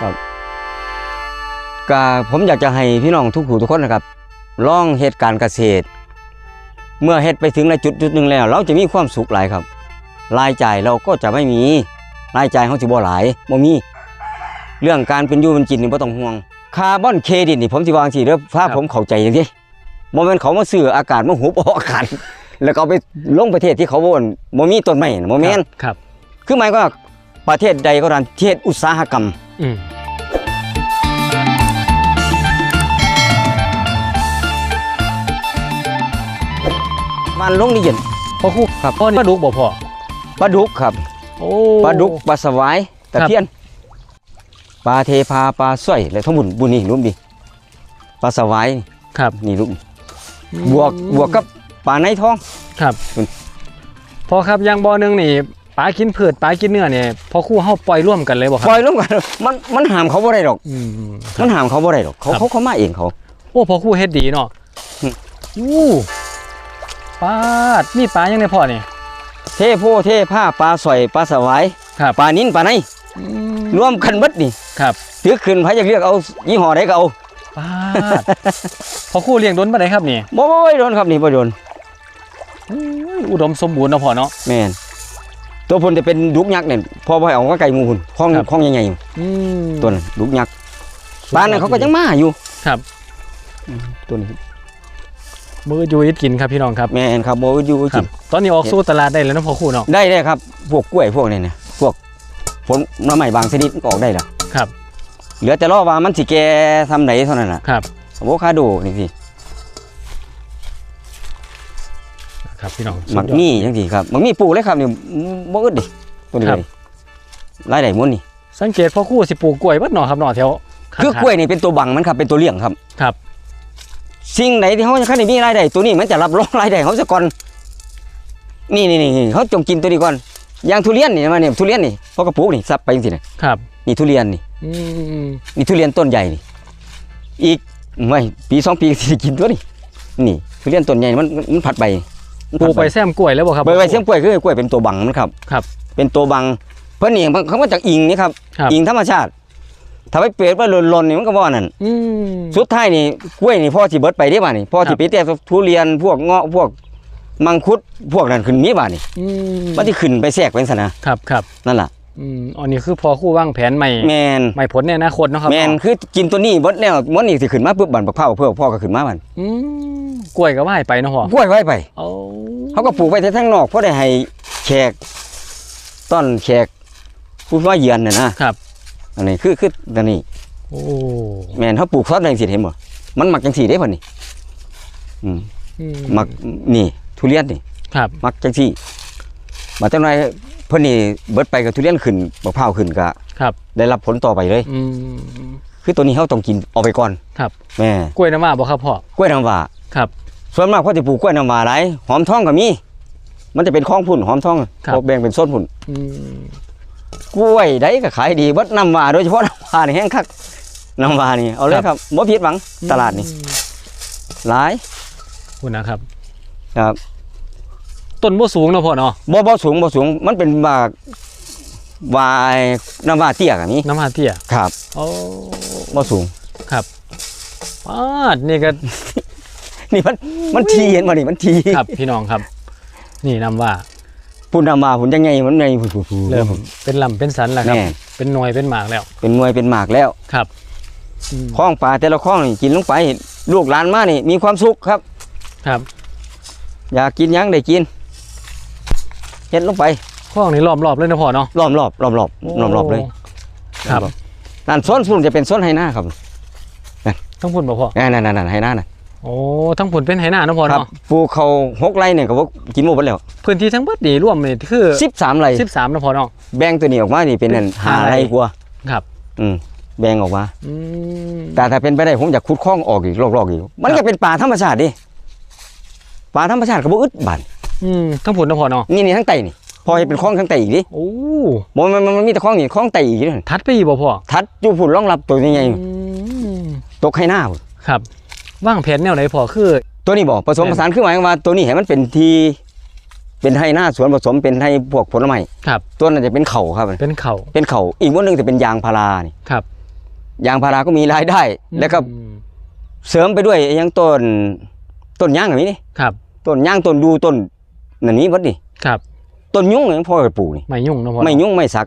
ครับกาผมอยากจะให้พี่น้องทุกผู้ทุกคนนะครับลองเหตุการณ์เกษตร เมื่อเฮ็ดไปถึงในจุดจุดหนึ่งแล้ว เราจะมีความสุขหลายครับรายจ่ายเราก็จะไม่มีรายจ่ายเขาสิบ่หลายบ่มี เรื่องการเป็นอยู่เป็นกินนี่บ่ต้องห่วงคาร์บอนเครดิตนี่ผมสิวาจังสิเด้อถ้าผมเข้าใจจังซี่บ่แม่นเขามาซื้ออากาศมาหุบออกอากาศแล้วก็เอาไปลงประเทศที่เขาบ่นบ่มีต้นไม้น่ะบ่แม่นครับ คือหมายความว่าประเทศใดก็ตามเทศอุตสาหกรรมอื มมันลงนี่เย็นพ่อครู่ครับพ่อนี่ปลาดุกบ่พ่อปลาดุกครับโอ้ปลาดุกปลาสวายตะครับเพียนปลาเทพาปลาสร้อยและทั้งหมดบุญนี่รูปดิปลาสวายครับนี่รูปบวกบวกกับปลาในท้องครับอืมพอครับอยางบ่อหนึงนี่ป ลากินพืชปลากินเนื้อเนี่ยพ่อครู่เฮาปล่อยร่วมกันเลยบ่คปล่รับอยลงกันมันมันหามเขาบ่ได้หรอก อืม มันหามเขาบ่ได้หรอกเขาครับ เขาเขามาเองเขา โอ้พ่อครู่เฮ็ดดีเนาะอืม อู้ปลาดมีปลายังไงพ่อนี่เทโพเทผ้าปลาสร้อยปลาสวายครับปลานิ้นปลาในอืมรวมกันเบิดนี่ครับถือขึ้นพายจะเรียกเอายี่ห้อใดก็เอาปลาดพ่อครู่เลี้ยงดนบ่ได้ครับนี่บ่บ่บ่โดนครับนี่บ่โดนอุ้ยอุดมสมบูรณ์เนาะพ่อเนาะแม่น ตัวพุ่นจะเป็นดุกยักษ์เนี่ยพอบ่ให้เอาก็ไก่หมูพุ่นคล้องครับ คล้องใหญ่ๆอืมตัวนั้นดุกยักษ์บ้านนั้นเขาก็ยังมาอยู่ครับ ตัวนี้มืออยู่อิดกินครับพี่น้องครับแม่นครับบ่อยู่คกิรับ นตอนนี้ออกสู่ตลาดได้แล้วนะพ่อครู่เนาะได้ได้ครับ พวกกล้วยพวกนี้นะพวกผลน้ำใหม่บางชนิดก็ออกได้ละครับ เหลือแต่รอว่ามันสิแก่ทำไหนเท่านั้นน่ะครับ อะโวคาโดนี่สิ ครับพี่น้องหมักมี่จังซี่ครับหมักมี่ปลูกเลยครับนี่บ่อึดดิตัวนี้ครับเลยรายได้หมุนนี่สังเกตพ่อครู่สิปลูกกล้วยเบัดหนอครับหนอแถวข้างๆคือกล้วยนี่เป็นตัวบังมันครับเป็นตัวเลี้ยงครับครับ สิ่งไหนที่เขาจะคันได้มีรายได้ตัวนี้มันจะรับรองรายได้เขาซะก่อนนี่นี่นี่เขาจงกินตัวนี้ก่อนอย่างทุเรียนนี่มาเนี่ยทุเรียนนี่พอกระปุกนี่ซับไปจังซี่นะครับ นี่ทุเรียนนี่อืมนี่ทุเรียนต้นใหญ่นี่อีกไม่ปีสองปีสิได้กินตัวนี่นี่ทุเรียนต้นใหญ่มันมันผัดใบมัน ปลูผักดไปแซมกล้วยแล้วบ่ครับใบใบเสียงกล้วยคือกล้วยเป็นตัวบังมันครับครับ เป็นตัวบังเพื่อนนี่เขามาจากอิงนี่ครับครับอิงธรรมชาติถ้าไปเปรียบว่าหล่นๆนี่มันก็บ่นั่นอืมสุดท้ายนี่กล้วยนี่พ่อสิเบิดไปได้บ่านี่พ่อครัสิบไปแต่ทุเรียนพวกเงาะพวกมังคุดพวกนั้นขึ้นมีบ่านี่อืมมันที่ขึ้นไปแทรกเป็นสนะครับครับนั่นล่ะ อืมอันนี้คือพอครู่วางแผนใหม่แมนใหม่ผลในอนาคตเนาะครับแมนคือกินตัวนี้เบิดแล้วมันนี่สิขึ้นมาปุ๊บบันบักเผาเพื่อพ่อก็ขึ้นมาบันอืมกล้วยก็ว่ายไปเนาะพ่อกล้วยไว้ไปเอาเขาก็ปลูกไว้แต่ทั้งนอกเพราะได้ให้แขกต้อนแขกผู้มาเยือนน่ะนะครับ อันนี้คือคืออันนี้โอ้แม่นเขาปลูกซอสแดงสีเห็นบ่มันหมักจังสีได้ป่ะนี่อืมอืมหมักนี่ทุเรียนนี่ครับหมักจังสีมาจังไร เพิ่นนี่เบิดไปกับทุเรียนขึ้นบักพร้าวขึ้นก็ครับได้รับผลต่อไปเลย อืมคือตัวนี้เขาต้องกินเอาไปก่อนครับแม่กล้วยน้ำว้าบ่ครับพ่อกล้วยน้ำว้าครับ ส่วนมากเขาจะปลูกกล้วยน้ำว้าหลายหอมทองก็มี มันจะเป็นคลองพุ่นหอมทองเขาแบ่งเป็นโซนพุ่นอืมกล้วยได้ก็ขายดีเบิดน้ำว้าโดยเฉพาะน้ำว้านี่แห้งคักน้ำว้านี่เอาเลยครับบ่ผิดหวังตลาดนี่หลายคุณนะครับครับ ต้นบ่สูงเนาะพ่อเนาะบ่บ่สูงบ่สูงมันเป็นว่าวายน้ำว่าเตี้ยกันนี้น้ำหาเตี้ยครับโอ้บ่สูงปาดนี่ก็ นี่มันมันทีเห็นบ่นี่มันทีครับพี่น้องครับ นี่นำว่าพุ่นน้ำว่าพุ่นยังไงมันไงพุ่นพุ่นพุ่นเริ่มเป็นลำเป็นสันแล้วครับ แน่ เป็นหน่วยเป็นหมากแล้วเป็นมวยเป็นหมากแล้วครับอืมข้องปลาแต่ละข้องนี่กินลงไปลูกหลานมานี่มีความสุขครับ ครับ อยากกินหยังได้กิน เฮ็ดลงไปข้องนี้ล้อมรอบเลยนะพ่อเนาะรอบรอบรอบรอบรอบรอบเลยครับนั่นโซนพุ่นจะเป็นโซนไหหน้าครับทั้งพุ่นบ่พ่อนั่นนั่นนั่นไหหน้าน่ะโอ้ทั้งพุ่นเป็นไหหน้าเนาะพ่อครับเนาะปลูกเขาหกไร่เนี่ยก็บ่กินหมดแล้ว พื้นที่ทั้งเบิดนี่รวมนี่คือ13ไร่13นะพ่อเนาะแบ่งตัวนี้ออกมานี่เป็นนั่นห้าห้าไร่ไร่กว่าครับ อืมแบ่งออกมาอืมแต่ถ้าเป็นไปได้ผมอยากขุดคลองออกอีกรอบๆอีกมันครัก็บเป็นป่าธรรมชาติดิป่าธรรมชาติก็บ่อึดบาน อืมทั้งพุ่นนะพ่อเนาะนี่นี่ทั้งไตนี่พอให้เป็นคลองทั้งไตอีกดิโอ้บ่มันมันมันมีแต่คลองนี่คลองไตอีกนี่ทัดไปอีกบ่พ่อทัดอยู่พุ่นรองรับตัวใหญ่อืมๆตกให้หน้าพุ่นครับวางแผนแนวไหนพ่อคือ ตัวนี้บ่ผสมผสานคือหมายความว่า ตัวนี้ให้มันเป็นที่เป็นให้หน้าสวนผสมเป็นให้พวกผลไม้ครับ ตัวนั้นจะเป็นเขาครับ เป็นเขาเป็นเขาอีกม้วนหนึงจะเป็นยางพารานี่ครับยางพาราก็มีรายได้ แล้วก็อืมเสริมไปด้วยอยังต้นต้นยางแบบนี้นี่ครับต้นยางต้นดูต้น นั่นนี้เบัดนี่ครับต้นยุ่งยังพ่อไปปลูกนี่ไม่ยุ่งนะพ่อไม่ยุ่งไม่สัก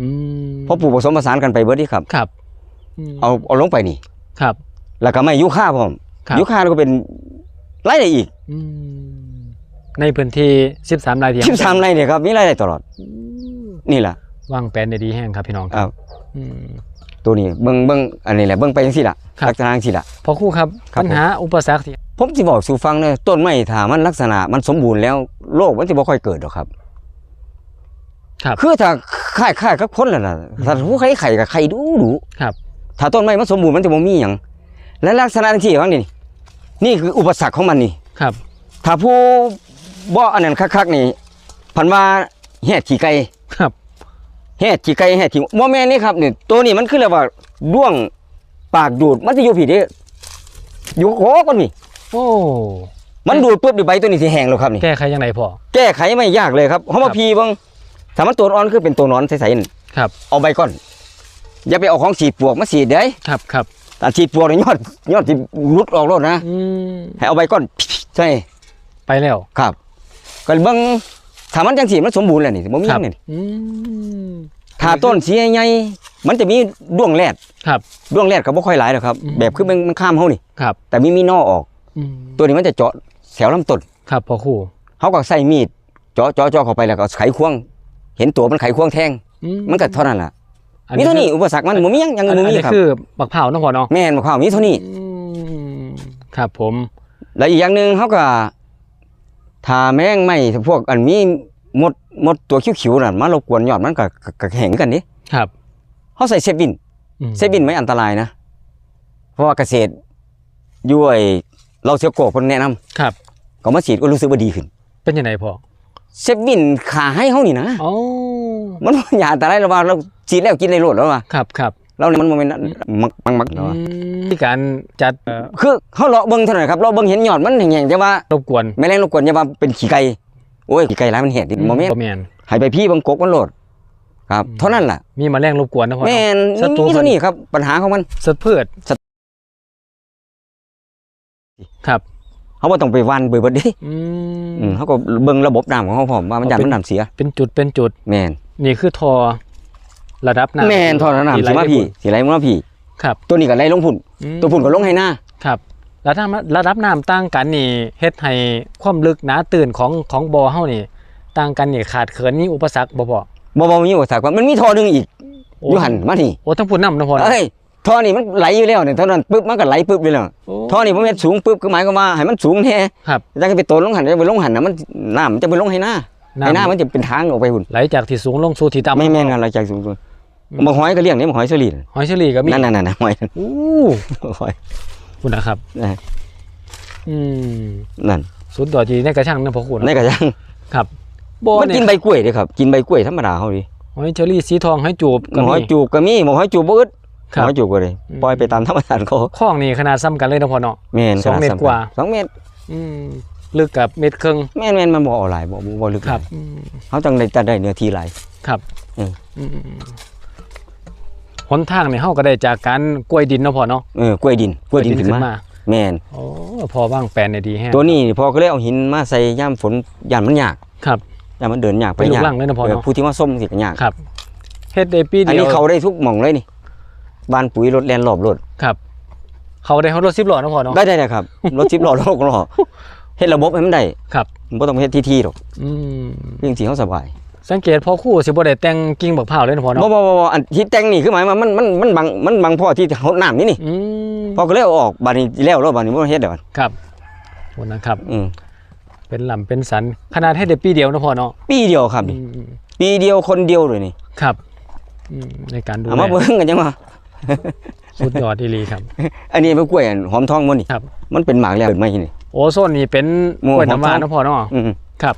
อืมเพราะปลูกผสมผสานกันไปเบิดนี่ครับครับมเอาเอาลงไปนี่ครับ แล้วก็ไม่ยุค่าพร้อมครับยุค่าแล้วก็เป็นรายได้อีกอืมในพื้นที่13ไร่ที่ชิมสามรายเนี่ยครับมีรายได้ตลอดนี่แหละวางแผนได้ดีแห้งครับพี่น้องครับอืมตัวนี้เบิ่งเบิ่งอันนี้แหละเบิ่งไปจังซี่ล่ะครับลักษณะจังซี่ล่ะพอครู่ครับครับปัญหาอุปสรรคที่ผมสิบอกสู่ฟังเด้อต้นไม้ถ้ามันลักษณะมันสมบูรณ์แล้ว โรคมันสิบ่ค่อยเกิดหรอกครับ ครับ คือถ้าค่ายค่ายกับคนแล้วน่ะถ้าผู้ใครไข่กับไข่ดูดูครับ ถ้าต้นไม้มันสมบูรณ์มันจะบ่มีหยังและลักษณะที่ว่านี่นี่คืออุปสรรคของมันนี่ครับ ถ้าผู้บ่อันนั้นคักๆนี่พันว่าแห่ขี้ไก่ครับแห่ขี้ไก่แห่ขี้บ่แม่นนี่ครับนี่ตัวนี้มันคือเรียกว่าด้วงปากดูดมันจะอยู่ผิดเด้อยู่โคกันนี่โอ้ มันดูดปุ๊บดิใบตัวนี้สิแห้งแล้วครับนี่แก้ไขยังไงพ่อแก้ไขไม่ยากเลยครับเพราะครัว่าบพีเบางถ้ามันตัวอ่อนคือเป็นตัวหนอนใสๆนั่นครับ เอาใบก้อน อย่าไปเอาของฉีดปลวกมาฉีดเด้ยครับครับแต่ฉีดปลวกนี่ยอดยอดที่รุดออกรถนะอืมให้เอาใบก้อนใช่ไปแล้วครับก็เบิ่งถ้ามันจังสีมันสมบูรณ์แล้วนี่บ่มีครับนี่อืมถ้าต้นสีใหญ่ๆมันจะมีดวงแรดครับดวงแรดก็บ่ค่อยหลายหรอกครับ อืม แบบคือมันมันข้ามเฮานี่ ครับ แต่มีมีนอออกอืม ตัวนี้มันจะเจาะแถวลำต้นครับพ่อครู่เฮาก็ใส่มีดเจาะเจาะเจาะเข้าไปแล้วก็ไขควง เห็นตัวมันไขควงแทงอืมันก็เท่านั้นล่ะอัมีเท่านี้อุปสรรคมันบ่มีหยังหยังอันบ่อันมีนี้ครับคือบักเผาวเนาะพ่อเนาะแม่นบ่ข้าวมีเท่านี้อืมครับผม แล้วอีกอย่างหนึ่งเขาก็ทาแมงไม่พวกอันมีมดมดตัวคิ้วๆน่ะมารบกวนยอดมันก็ก็ก็แข็งกันนี่ครับเขาใส่เซฟบินอืมเซฟบินไม่อันตรายนะ เพราะว่าเกษตรอย้วย เราเสียโกกคนแนะนำครับก็มาฉีดก็รู้สึกว่าดีขึ้น เป็นยังไงพ่อเซฟบินขาให้เขานี่นะอ๋อมันบ่อย่าอันตรายเราว่าเราฉีดแล้วกินในรถแล้วว่าครับครับเราเนี่ยมันบ่แม่นมักมักมักแล้วว่าที่การจัดเอ่อคือเขาเลาะเบิ่งเท่านั้นครับเราเบิ่งเห็นยอดมันแห้งๆแต่ว่ารบกวนแมลงรบกวนอย่าว่าเป็นขี้ไก่โอ้ยขี้ไก่หลายมันแหดดิบ่แม่นบ่แม่นให้ไปพี่เบังกกมันโหลดครับอืมเท่านั้นล่ะมีแมลงรบกวนนะพ่อแม่เนาะนศัตรูมีเท่านี้ครับปัญหาของมันสัตว์พืชสัตว์ ครับเขาบ่ต้องไปวันเบิดเบิดเดิอืมอืมเขาก็เบิ่งระบบน้ำของเขาพร้อมว่ามันยันเอาเป็นมันน้ำเสีย เป็นจุดเป็นจุดแม่นนี่คือทอระดับน้ำแม่นเท่านั้นน้ำที่สิมาไหลพี่ไปสิไหลมาพี่ ครับ ตัวนี้ก็ไหลลงพุ่นอืมตัวพุ่นก็ลงให้หน้าครับระดับระดับน้ำต่างกันนี่เฮ็ดให้ความลึกหนาตื่นของของบ่อเฮานี่ต่างกันนี่ขาดเขินนี่อุปสรรคบ่พ่อบ่บ่มีอุปสรรคว่ามันมีท่อหนึงอีกโอ้อยู่หั่นมานี่โอ้ทั้งพุ่นน้ำนะพ่อเนาะเอ้ย ท่อนี่มันไหลอยู่แล้วเนี่ยเท่านั้นปึ๊บมันก็ไหลปึ๊บไปแล้วโอ้ ท่อนี่บ่แม่นสูงปึ๊บคือหมายความว่าให้มันสูงแท้ครับ จะไปโตนลงหันจะไปลงหันน่ะมันน้ำมันจะไปลงให้หน้าให้หน้ามันจะเป็นทางออกไปพุ่นไหลจากที่สูงลงสู่ที่ต่ำไม่แม่นอะไรจากสูงสุดอืมบ่หอยก็เลี้ยงนี่บ่หอยสลีนหอยเชอรี่ก็มีนั่นๆๆๆหอยอู้หอยคุณนะครับนะอืมนั่นสุดยอดจริงในกระช่างนะพ่อคุณในกระยังครับบ่อมันเนี่กิยนใบกล้วยเด้ครับ กินใบกล้วยธรรมดาเฮาดิหอยเชอรี่สีทองหอยจูบหก็มอมีหอยจูบก็มีหมอหอยจูบบ่อึด ครัหบมอหอยจูบก็เลยอืมปล่อยไปตามธรรมชาติเขาข้องนี่ขนาดซ้ำกันเลยนะพ่อเนาะแม่นสองเมตรกว่าสองเมตรอืมลึกกับเม็ดครึ่งแม่นแม่นมันบ่เอาหลายบ่บ่บ่ลึกครับอืมเฮาจังได้จะได้เนื้อที่หลายครับอืมอืมหนทางเนี่ยเฮาก็ได้จากการกล้วยดินเนาะพ่อเนาะเออกล้วยดินกล้วยดินขึ้นมาแม่นโอ้พอว่างแปลนเนี่ยดีแฮะตัวนี้พอก็เลยเอาหินมาใส่ย่ามฝนย่านมันยากครับย่านมันเดินยากไปเป็นลูกยากรังเลยนะพ่อเออเนาะผู้ที่มาส้มสิก็ยากครับเฮ็ดได้ปีอันเดียวนี้เขาได้ทุกหม่องเลยนี่ บ้านปุ๋ยรถแล่นรอบรถครับ เขาได้เขารถสิบล้อเนาะพ่อเนาะได้ได้ได้ครับรถ10ล้อรถ6ล้อเฮ็ดระบบให้มันได้ครับบ่ต้องเฮ็ดที่ๆหรอกอืมเรื่องสิเฮาสบาย สังเกตพ่อครู่สิบ่ได้แต่งกิ่งบักพร้าวเลยนะพ่อบ่เนาะบ่บ่บ่อันที่แต่งนี่คือหมายว่ามันมันมันบังมันบังพ่อที่เขาน้ำนี่นี่อืมพอก็เลยเอาออกบาดนี้แล้วแล้วบาดนี้บ่เฮ็ดเดี๋ยวครับโอ้นะครับอืมเป็นลำเป็นสันขนาดให้ได้ปีเดียวนะพ่อเนาะปีเดียวครับอืนี่มปีเดียวคนเดียวเลยนี่ครับอืมในการดูเอาแลมาเบิ่งกันจังว่า สุดยอดดีหลีครับ อันนี้เป็นกล้วยอันหอมทองบ่นี่ครับ มันเป็นหมากแล้วเกิดมาที่นี่โอโซนนี่เป็นหมู่กล้วยน้ำว้าหอมทองนะพ่อเนาะอืมครับ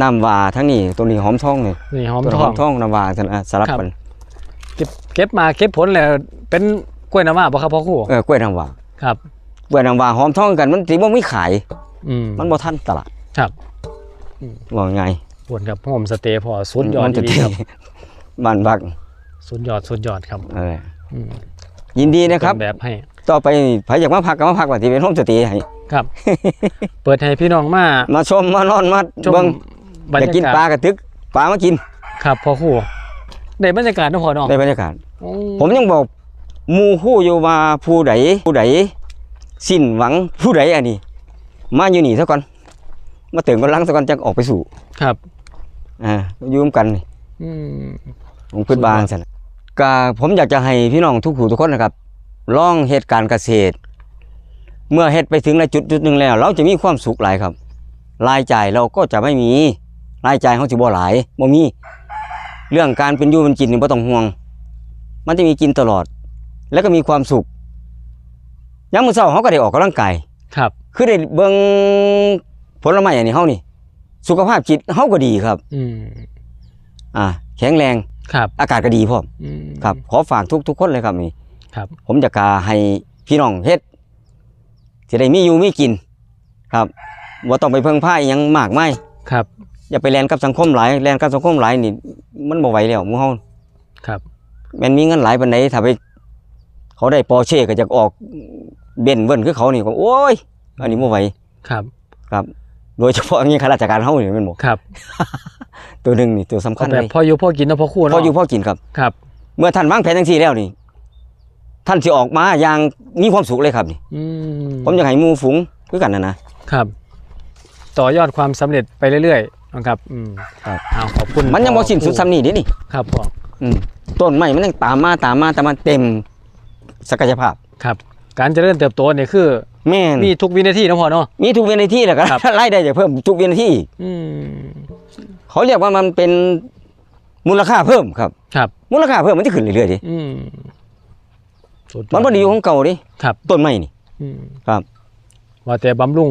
น้ำวาทั้งนี้ตัวนี้หอมทองนี่นี่หอมตัวทหอองมทองน้ำวาซั่นอะสลับครับกันเก็บเก็บมาเก็บผลแล้วเป็นกล้วยน้ำว้าบ่ครับพ่อครู่เออกล้วยน้ำวาครับกล้วยน้ำวาหอมทองกันมันสิบ่มีขายอืมมันบ่ทันตลาดครับว่าไงปวนกับโฮมสเตย์พอสุดยอดมันจะดีครับบ้านบักสุดยอดสุดยอดครับเอออืม ยินดีนะครับต้แบบให้ ต่อไปไผอยากมาพักก็มาพักว่าที่เป็นโฮมสเตย์ให้ครับ เปิดให้พี่น้องมา มาชมมานอนมาชมเบิ่งบรรอยากยากินกาศปลากระตึกปลามากิน ครับพ่อครู่ได้บรรยากาศเนาะพ่อเนาะในบรรยากาศโอ้ผมยังบอกหมู่คู่อยู่ว่าผู้ใดผู้ใดสิ้นหวังผู้ใดอันนี้ มาอยู่นี่ซะก่อน มาเติมกำลังซะก่อนจะออกไปสู่ ครับ อ่าอยู่ร่วมกันนี่อืมผมคิดบางซั่นน่ะ ก็ผมอยากจะให้พี่น้องทุกผู้ทุกคนนะครับลองเฮ็ดการเกษตร เมื่อเฮ็ดไปถึงในจุดจุดหนึ่งแล้ว เราจะมีความสุขหลายครับรายจ่ายเราก็จะไม่มีรายจ่ายเขาสิบ่หลายบ่มีเรื่องการเป็นอยู่เป็นกินนี่บ่ต้องห่วง มันจะมีกินตลอด แล้วก็มีความสุขยามมื้อเช้าเขาก็ได้ออกกำลังกายครับ คือได้เบิ่งผลไม้อันนี้เฮานี่ สุขภาพจิตเฮาก็ดีครับ อืมอ่า แข็งแรง ครับ อากาศก็ดีพร้อมอืมครับ ขอฝากทุกทุกคนเลยครับนี่ครับ ผมจะกาให้พี่น้องเฮ็ดสิได้มีอยู่มีกิน ครับบ่ต้องไปเพิ่งพาอหยังมากมายครับ อย่าไปแลนกับสังคมหลายแลนกับสังคมหลายนี่ มันบ่ไหวแล้วหมู่เฮาครับแม่นมีเงินหลายปานใดถ้าไป เขาได้ปอร์เช่ก็จะออกเบนซ์เวิ้นคือเขานี่ก็โอ้ยอันนี้บ่ไหวครับ ครับ โดยเฉพาะอย่างนี้ข้าราชการเฮานี่แม่นบ่ครับ ตัวหนึงนี่ตัวสำคัเอาญแบเลบยพ่ออยู่พ่อกินเนาะพ่อครู่พอเนาะอยู่พอกินครับ ครับเมื่อท่านวางแผนจังซี่แล้วนี่ ท่านสิออกมาอย่างมีความสุขเลยครับนี่ อืมผมอยากให้หมู่ฝูงคือกันนะนะ ครับ ต่อยอดความสำเร็จไปเรื่อยๆนะครับอืมครับ เอาขอบคุณมันยังบ่สิ้นสุดพ่อซ้ำนี่เดินี่ครับพ่ออืมต้นไม้มันยังตามมาตามมาตามมาเต็มศักยภาพ ครับ การเจริญเติบโตเนี่ยคือ แม่นมีทุกวินาทีเนาะพ่อเนาะ มีทุกวินาทีแหละครับครับรายได้จะเพิ่มทุกวินาทีอืมเขาเรียกว่ามันเป็นมูลค่าเพิ่มครับ ครับ มูลค่าเพิ่มมันจะขึ้นเรื่อยๆดิอืมสุดยอมันบ่ไดีอยู่ของเก่าดิครับ ต้นไม้นี่อืมครับว่าแต่บำรุง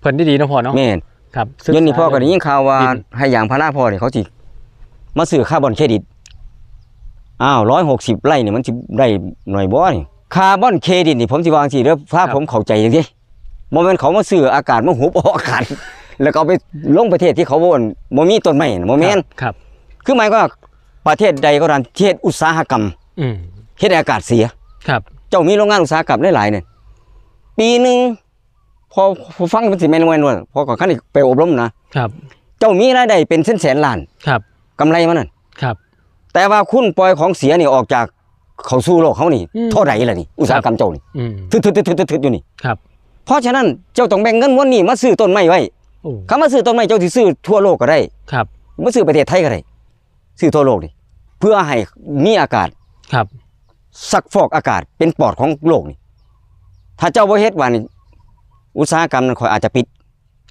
เพิ่นดีๆเนาะพ่อเนาะแม่นครับเดี๋ยวนี้พ่อก็ได้ยินข่าวว่าดินให้ยางพาราพ่อนี่เขาสิมาซื้อคาร์บอนเครดิตอ้าว160ไร่นี่มันสิได้หน่อยบ่นี่ คาร์บอนเครดิตนี่ผมสิวาจังซี่เด้อถ้าผมเข้าใจจังซี่บ่แม่นเขามาซื้ออากาศมาหุบออกอากาศแล้วก็เอาไปลงประเทศที่เขาบ่นบ่มีต้นไม้น่ะบ่แม่นครับ คือหมายก็ประเทศใดก็ตามที่เฮ็ดอุตสาหกรรมอืมเฮ็ดให้อากาศเสียครับ เจ้ามีโรงงานอุตสาหกรรมหลายๆเนี่ยปีหนึ่งพอพอฟังมันสิแม่นแม่นว่าพอก่อนขั้นไปอบรมนะครับ เจ้ามีรายได้เป็นแสนๆล้านครับกำไรมันนั่นครับ แต่ว่าคุณปล่อยของเสียนี่ออกจาก เขาสู่โลกเขานี่อืมเท่าไหร่ล่ะนี่อุตสาหกรรมเจ้านี่อืมทึดๆๆๆๆอยู่นี่ครับ เพราะฉะนั้นเจ้าต้องแบ่งเงินม้วนนี้มาซื้อต้นไม้ไว้โอ้คำว่าซื้อต้นไม้เจ้าสิซื้อทั่วโลกก็ได้ครับมาซื้อประเทศไทยก็ได้ซื้อทั่วโลกนี่เพื่อให้มีอากาศครับซักฟอกอากาศเป็นปอดของโลกนี่ ถ้าเจ้าบ่เฮ็ดว่านี่อุตสาหกรรมนั้นข่อยอาจจะปิด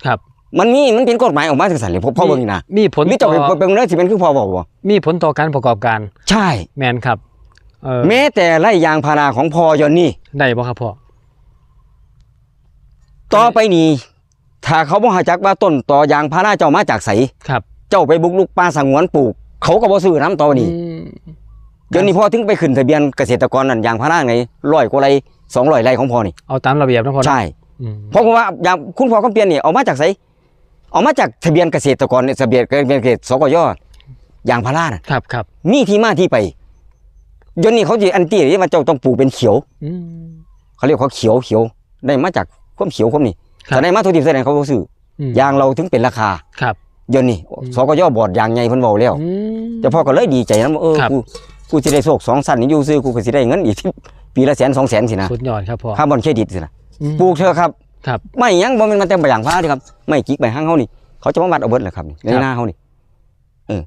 ครับมันมีมันเป็นกฎหมายออกมาจังซั่นเลยพ่อพ่อเบิ่งนี่นะมีผลมีต่เจ้าอไปเบิ่งเด้อสิเป็นคือพ่อบอกบ่มีผลต่อการประกอบการ ใช่แมนครับ เออแม้แต่ไร่ยางพาราของพ่อยอนนี่ ได้บ่ครับพ่อ ต่อไปนี้ถ้าเขาบ่รู้จักว่าต้นตอยางพาราเจ้ามาจากไสครับ เจ้าไปบุกลุกป่าสงวนปลูก เขาก็บ่ซื้อน้ำต่อนี้อืมเดี๋ยวนี้พ่อถึงไปขึ้นทะเบียนเกษตรกรนั่นยางพาราไงร้อยกว่าไร่200ไร่ของพ่อนี่เอาตามระเบียบนะพ่อนะใช่ อืมเพราะว่ายางคุณพ่อคำเปลี่ยนนี่เอามาจากไสเอามาจากทะเบียนเกษตรกรเนี่ยทะเบียนทะเบียนเกษตรสกยยางพาราน่ะ ครับครับมีที่มาที่ไป เดี๋ยวนี้เขาจะอันตี้ที่ว่าเจ้าต้องปลูกเป็นเขียวอืมเขาเรียกเขาเขียวเขียวได้มาจากความเขียวความนี่ครับแต่ได้มาทุกทีแสดงเขาบ่ซื้ออืมยางเราถึงเป็นราคาครับเดี๋ยวนี้อืมสกยบอร์ดยางใหญ่เพิ่นเว้าแล้วอืมเจ้าพ่อก็เลยดีใจนะว่าเออครับกูกูสิได้โชคสองสั้นนี่อยู่ซื้อกูก็สิได้เงินอีกที่ปีละแสนสองแสนสินะสุดยอดครับพ่อคาร์บอนเครดิตสินะอืมปลูกเถอะครับครับไม่หยังบ่แม่นมาแต่งใบยางพาราเด้ครับ ไม่กิกใบห้างเฮานี่ เขาจะมาวัดเอาเบิดแหละครับนี่ในครับหน้าเฮานี่เออ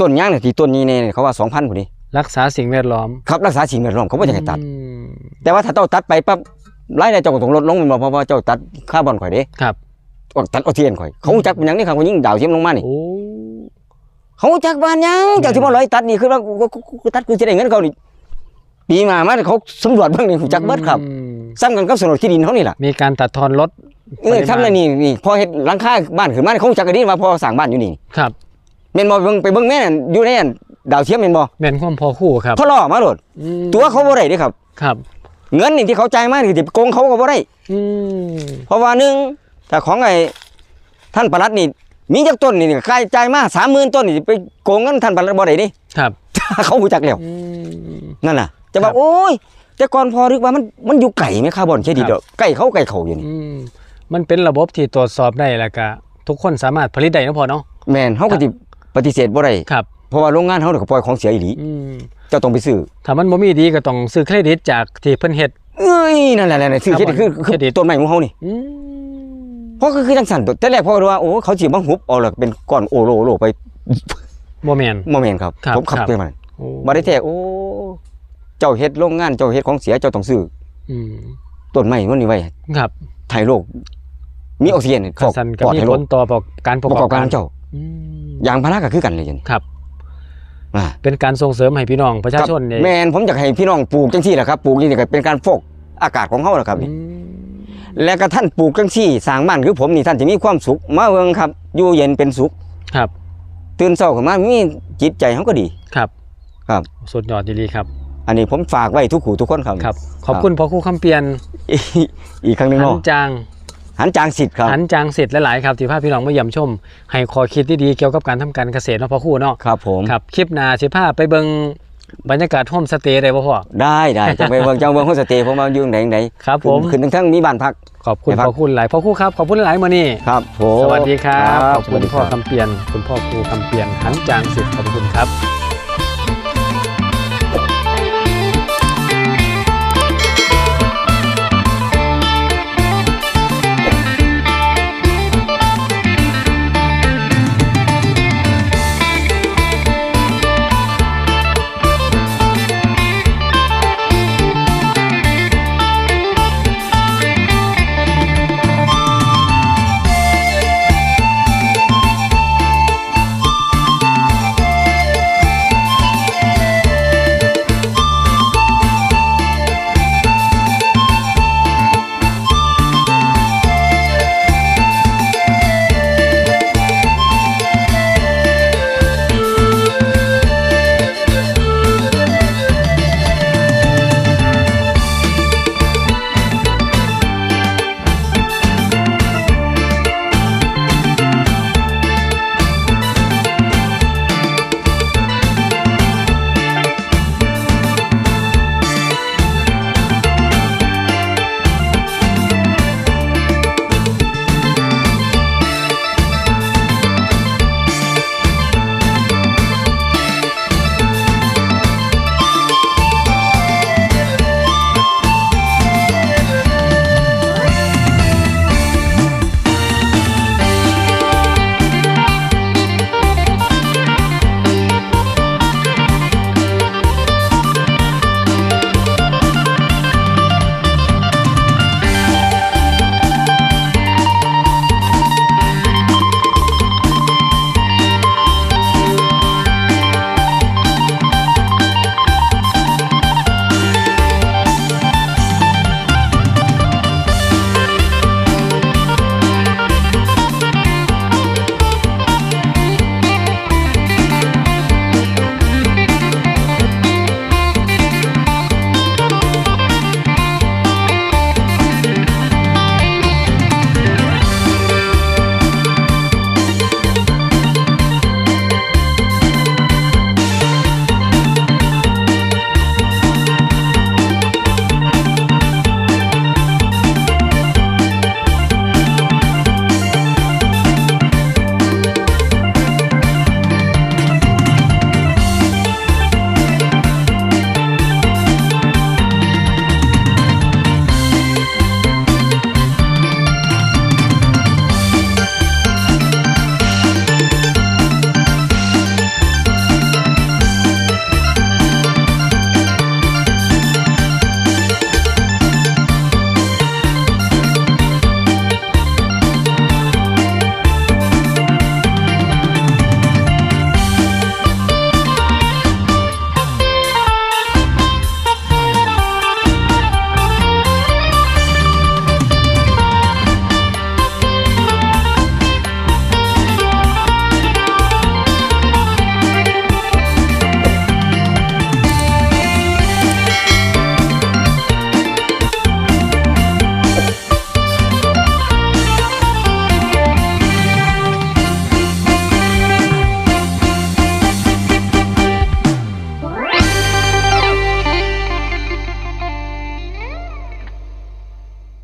ต้นยางเนี่ยที่ต้นนี้เนี่ยเขาว่า2,000พุ่นนี่ รักษาสิ่งแวดล้อม ครับรักษาสิ่งแวดล้อมเขาบ่อยากให้ตัดอืมแต่ว่าถ้าเจ้าตัดไปปั๊บรายได้เจ้าก็ต้องลดลงแม่นบ่เพราะว่าเจ้าตัดคาร์บอนข่อยเด้ครับออกตัดออกเทียนข่อย เขารู้จักเป็นหยังนี่ครับเขายิงดาวเทียมลงมานี่โอ้เขารู้จักบ้านหยังเจ้าที่มาร้อยตัดนี่คือว่ากูกูกูกูตัดกูสิได้เงินเขานี่ปีมามาเขาสำรวจเบิ่งนี่รู้จักเบิดครับอืมซ้ำกันกับโฉนดที่ดินเขานี่ล่ะมีการตัดทอนลดเออทำแล้วนี่นี่พอเฮ็ดหลังคาบ้านขึ้นมานี่เขารู้จักกันดีว่าพอสร้างบ้านอยู่นี่ครับแม่นบ่เบิ่งไปเบิ่งแม่นั่นอยู่ในอัน ดาวเทียมแม่นบ่แม่นความพอคู่ครับเขาล่อมาโลดอืมตัวเขาบ่ได้เด้ครับครับ เงินนี่ที่เขาจ่ายมานี่สิไปโกงเขาก็บ่ได้อืมเพราะว่าหนึ่งแต่ของไอ้ท่านประหลัดนี่มีจักต้นนี่ค่าจ่ายมาสามหมื่นต้นนี่ไปโกงเงินท่านประหลัดบ่ได้นี่ครับเขาหูจักแล้วอืมนั่นน่ะ จะบอครักบโอ้ยแต่ก่อนพอนึกว่ามันมันอยู่ไก่ไหมคาร์บอนเครดิตครับอะไก่เขาไก่เขาอยู่นี่อืมมันเป็นระบบที่ตรวจสอบได้แล้วก็ทุกคนสามารถผลิตได้นะพอเนาะแมนเขาก็สิปฏิเสธบ่ได้ครับ เพราะว่าโรงงานเขาเนี่ยก็ปล่อยของเสียอีหลีอืมเจ้าต้องไปซื้อถ้ามันบ่มีดีก็ต้องซื้อเครดิตจากที่เพิ่นเฮ็ด เอ้ยนั่นแหละนั่นแหละซื้อคเครัรบดิตคือคือเครดิต ต้นไม้ของเขานี่อืมเพราะก็คือจังสั่นตัวแต่แรกพ่อรู้ว่าโอ้เขาสิมาหุบเอาล่ะเป็นก้อนโอโลโอโลไปบ่แม่น บ่แม่นครับครับผมขับครับ ไปมันโอ้บ่ได้แท้โอ้เจ้าเฮ็ดโรงงานเจ้าเฮ็ดของเสียเจ้าต้องซื้ออืมต้นไม้มันนี่ไว้ครับไทยโลก มีออกซิเจนคันสันก็ปลอดมีให้ผโลลกต่อต่อการปประระกกออบบกาการรของเจ้าอืมยางพาราก็คือกันเลยจัง ครับอ่า เป็นการส่งเสริมให้พี่น้องประชาชนครับเนี่ยแม่นผมอยากให้พี่น้องปลูกจังซี่แหละครับปลูกนี่ก็เป็นการฟอกอากาศของเฮาแหละครับอืนี่มและก็ท่านปลูกจังซี่สร้างบ้านคือผมนี่ท่านจะมีความสุขมาเบิ่งครับ อยู่เย็นเป็นสุขครับ ตื่นเช้าขึ้นมามีจิตใจเฮาก็ดีครับ ครับสุดยอดดีๆครับ อันนี้ผมฝากไว้ทุกขู่ทุกคนครับครับ ขอบคุณพ่อครูคำเปียนอีกอีกครั้งหนึงหัเนาะนจาง หันจางสิทธิ์ครับหันจางเสร็จหลายๆครับที่พาพี่น้องมาเยี่ยมชม ให้ขอคิดดีๆเกี่ยวกับการทำการเกษตรเนาะพ่อครูเนาะครับผมครับคลิปหน้าสิพาไปเบิ่งบรรยากาศโฮมสเตย์ได้บ่พ่อได้ได้จะไปเบิ่งจังเบิ่งโฮมสเตย์ผมมาอยู่ไหนไหนครับผมขึ้นทั้งๆมีบ้านพักขอบคุณไปพักพ่อคุณหลายพ่อครูครับขอบคุณหลายมื้อนี้ครับผมสวัสดีครับขอบสคุวัสณดีพ่อรับคำเปียน คุณพ่อครูคำเปียนหันจางสิทธิ์ขอบคุณครับ